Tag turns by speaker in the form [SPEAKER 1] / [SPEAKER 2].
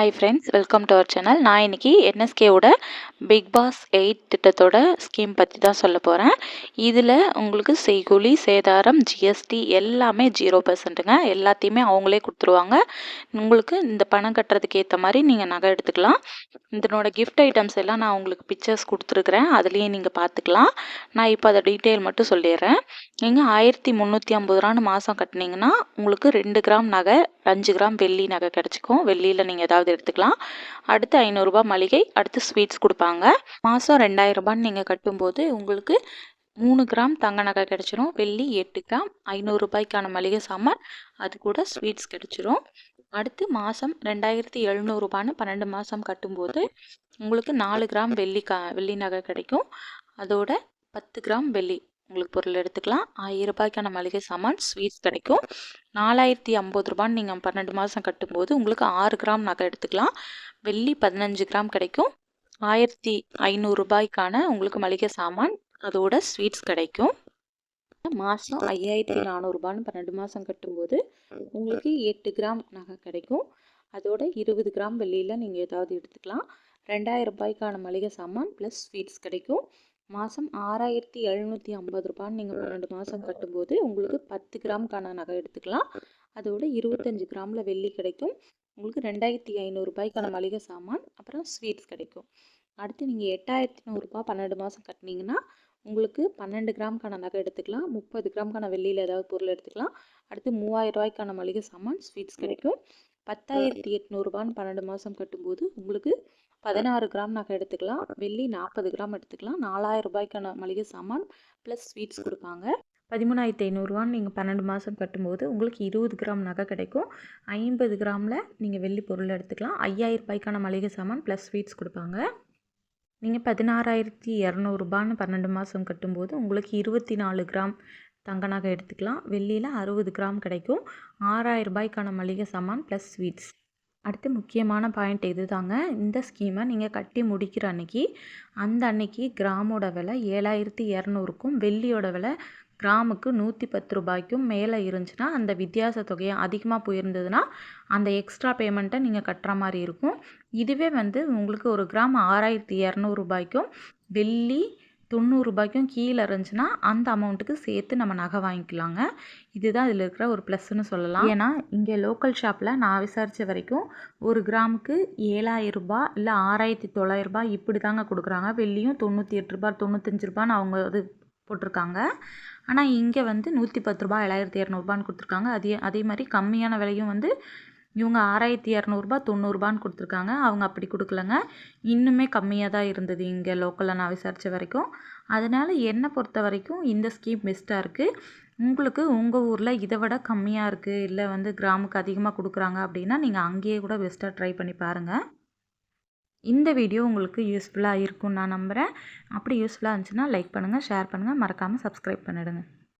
[SPEAKER 1] Hi friends welcome to our channel நான் இன்றைக்கி என்எஸ்கேவோட பிக் பாஸ் எயிட் திட்டத்தோட ஸ்கீம் பற்றி தான் சொல்ல போகிறேன் இதில் உங்களுக்கு செய்கூலி சேதாரம் ஜிஎஸ்டி எல்லாமே ஜீரோ பர்சன்ட்டுங்க எல்லாத்தையுமே அவங்களே கொடுத்துருவாங்க. உங்களுக்கு இந்த பணம் கட்டுறதுக்கு ஏற்ற மாதிரி நீங்கள் நகை எடுத்துக்கலாம். இதனோட கிஃப்ட் ஐட்டம்ஸ் எல்லாம் நான் உங்களுக்கு பிக்சர்ஸ் கொடுத்துருக்குறேன். அதுலேயும் நீங்கள் பார்த்துக்கலாம். நான் இப்போ அதை டீட்டெயில் மட்டும் சொல்லிடுறேன். நீங்கள் ஆயிரத்தி முந்நூற்றி ஐம்பது ரூபான்னு மாதம் கட்டினீங்கன்னா உங்களுக்கு ரெண்டு கிராம் நகை அஞ்சு கிராம் வெள்ளி நகை கிடச்சிக்கும். வெள்ளியில் நீங்கள் ஏதாவது எடுத்துக்கலாம். அடுத்து ஐநூறுரூபா மளிகை அடுத்து ஸ்வீட்ஸ் கொடுப்பாங்க. மாதம் ரெண்டாயிரரூபான்னு நீங்கள் கட்டும்போது உங்களுக்கு மூணு கிராம் தங்க நகை கிடச்சிரும். வெள்ளி எட்டு கிராம் ஐநூறுரூபாய்க்கான மளிகை சாமான் அது கூட ஸ்வீட்ஸ் கிடச்சிரும். அடுத்து மாதம் ரெண்டாயிரத்தி எழுநூறுபான்னு பன்னெண்டு மாதம் கட்டும்போது உங்களுக்கு நாலு கிராம் வெள்ளி கா வெள்ளி நகை கிடைக்கும். அதோட பத்து கிராம் வெள்ளி. உங்களுக்கு பொருள் எடுத்துக்கலாம். ஆயிரம் ரூபாய்க்கான மளிகை சாமான் ஸ்வீட்ஸ் கிடைக்கும். நாலாயிரத்தி ஐம்பது ரூபான்னு நீங்கள் பன்னெண்டு மாதம் கட்டும்போது உங்களுக்கு ஆறு கிராம் நகை எடுத்துக்கலாம். வெள்ளி பதினஞ்சு கிராம் கிடைக்கும். ஆயிரத்தி ஐநூறுரூபாய்க்கான உங்களுக்கு மளிகை சாமான் அதோட ஸ்வீட்ஸ் கிடைக்கும். மாதம் ஐயாயிரத்தி நானூறுரூபான்னு பன்னெண்டு மாதம் கட்டும்போது உங்களுக்கு எட்டு கிராம் நகை கிடைக்கும். அதோட இருபது கிராம் வெள்ளியில் நீங்கள் ஏதாவது எடுத்துக்கலாம். ரெண்டாயிரம் ரூபாய்க்கான மளிகை சாமான் ப்ளஸ் ஸ்வீட்ஸ் கிடைக்கும். மாதம் ஆறாயிரத்தி எழுநூற்றி ஐம்பது ரூபான்னு நீங்கள் பன்னெண்டு மாதம் கட்டும்போது உங்களுக்கு பத்து கிராம்க்கான நகை எடுத்துக்கலாம். அதோட இருபத்தஞ்சி கிராமில் வெள்ளி கிடைக்கும். உங்களுக்கு ரெண்டாயிரத்தி ஐநூறுரூபாய்க்கான மளிகை சாமான் அப்புறம் ஸ்வீட்ஸ் கிடைக்கும். அடுத்து நீங்கள் எட்டாயிரத்தி நூறுரூபா பன்னெண்டு மாதம் கட்டினீங்கன்னா உங்களுக்கு பன்னெண்டு கிராம்க்கான நகை எடுத்துக்கலாம். முப்பது கிராம்க்கான வெள்ளியில் ஏதாவது பொருள் எடுத்துக்கலாம். அடுத்து மூவாயிரம் ரூபாய்க்கான மளிகை சாமான் ஸ்வீட்ஸ் கிடைக்கும். பத்தாயிரத்தி எட்நூறுபான்னு பன்னெண்டு மாதம் கட்டும்போது உங்களுக்கு பதினாறு கிராம் நகை எடுத்துக்கலாம். வெள்ளி நாற்பது கிராம் எடுத்துக்கலாம். நாலாயிரம் ரூபாய்க்கான மளிகை சாமான் ப்ளஸ் ஸ்வீட்ஸ் கொடுப்பாங்க. பதிமூணாயிரத்தி ஐநூறுரூவான்னு நீங்கள் பன்னெண்டு மாதம் கட்டும்போது உங்களுக்கு இருபது கிராம் நகை கிடைக்கும். ஐம்பது கிராமில் நீங்கள் வெள்ளி பொருள் எடுத்துக்கலாம். ஐயாயிரம் ரூபாய்க்கான மளிகை சாமான் ப்ளஸ் ஸ்வீட்ஸ் கொடுப்பாங்க. நீங்கள் பதினாறாயிரத்தி இரநூறுபான்னு பன்னெண்டு மாதம் கட்டும்போது உங்களுக்கு இருபத்தி நாலு கிராம் தங்க நகை எடுத்துக்கலாம். வெள்ளியில் அறுபது கிராம் கிடைக்கும். ஆறாயிரம் ரூபாய்க்கான மளிகை சாமான் ப்ளஸ் ஸ்வீட்ஸ் அடுத்து முக்கியமான பாயிண்ட் இது தாங்க இந்த ஸ்கீமை நீங்கள் கட்டி முடிக்கிற அன்னைக்கு அந்த அன்னைக்கு கிராமோட விலை ஏழாயிரத்தி இரநூறுக்கும் வெள்ளியோட விலை கிராமுக்கு நூற்றி பத்து ரூபாய்க்கும் மேலே இருந்துச்சுன்னா அந்த வித்தியாச தொகையை அதிகமாக போயிருந்ததுன்னா அந்த எக்ஸ்ட்ரா பேமெண்ட்டை நீங்கள் கட்டுற மாதிரி இருக்கும். இதுவே வந்து உங்களுக்கு ஒரு கிராம் ஆறாயிரத்தி இரநூறுபாய்க்கும் வெள்ளி தொண்ணூறுரூபாய்க்கும் கீழே இருந்துச்சுன்னா அந்த அமௌண்ட்டுக்கு சேர்த்து நம்ம நகை வாங்கிக்கலாங்க. இதுதான் இதில் இருக்கிற ஒரு ப்ளஸ்ன்னு சொல்லலாம். ஏன்னா இங்கே லோக்கல் ஷாப்பில் நான் விசாரித்த வரைக்கும் ஒரு கிராமுக்கு ஏழாயிரரூபா இல்லை ஆறாயிரத்தி தொள்ளாயிரரூபா இப்படி தாங்க கொடுக்குறாங்க. வெள்ளியும் தொண்ணூற்றி எட்டு ரூபா தொண்ணூத்தஞ்சு ரூபான்னு அவங்க இது போட்டிருக்காங்க. ஆனால் இங்கே வந்து நூற்றி பத்து ரூபா ஏழாயிரத்தி இரநூறுபான்னு கொடுத்துருக்காங்க. அதே அதே மாதிரி கம்மியான விலையும் வந்து இவங்க ஆறாயிரத்தி இரநூறுபா தொண்ணூறுபான்னு கொடுத்துருக்காங்க. அவங்க அப்படி கொடுக்கலங்க. இன்னுமே கம்மியாக தான் இருந்தது இங்கே லோக்கலில் நான் விசாரித்த வரைக்கும். அதனால் என்னை பொறுத்த வரைக்கும் இந்த ஸ்கீம் பெஸ்ட்டாக இருக்குது உங்களுக்கு உங்கள் ஊரில் இதை விட கம்மியாக இருக்குது இல்லை வந்து கிராமுக்கு அதிகமாக கொடுக்குறாங்க அப்படின்னா நீங்கள் அங்கேயே கூட பெஸ்ட்டாக ட்ரை பண்ணி பாருங்கள் இந்த வீடியோ உங்களுக்கு யூஸ்ஃபுல்லாக இருக்கும்னு நான் நம்புகிறேன் அப்படி யூஸ்ஃபுல்லாக இருந்துச்சுன்னா லைக் பண்ணுங்கள் ஷேர் பண்ணுங்கள் மறக்காமல் சப்ஸ்கிரைப் பண்ணிவிடுங்க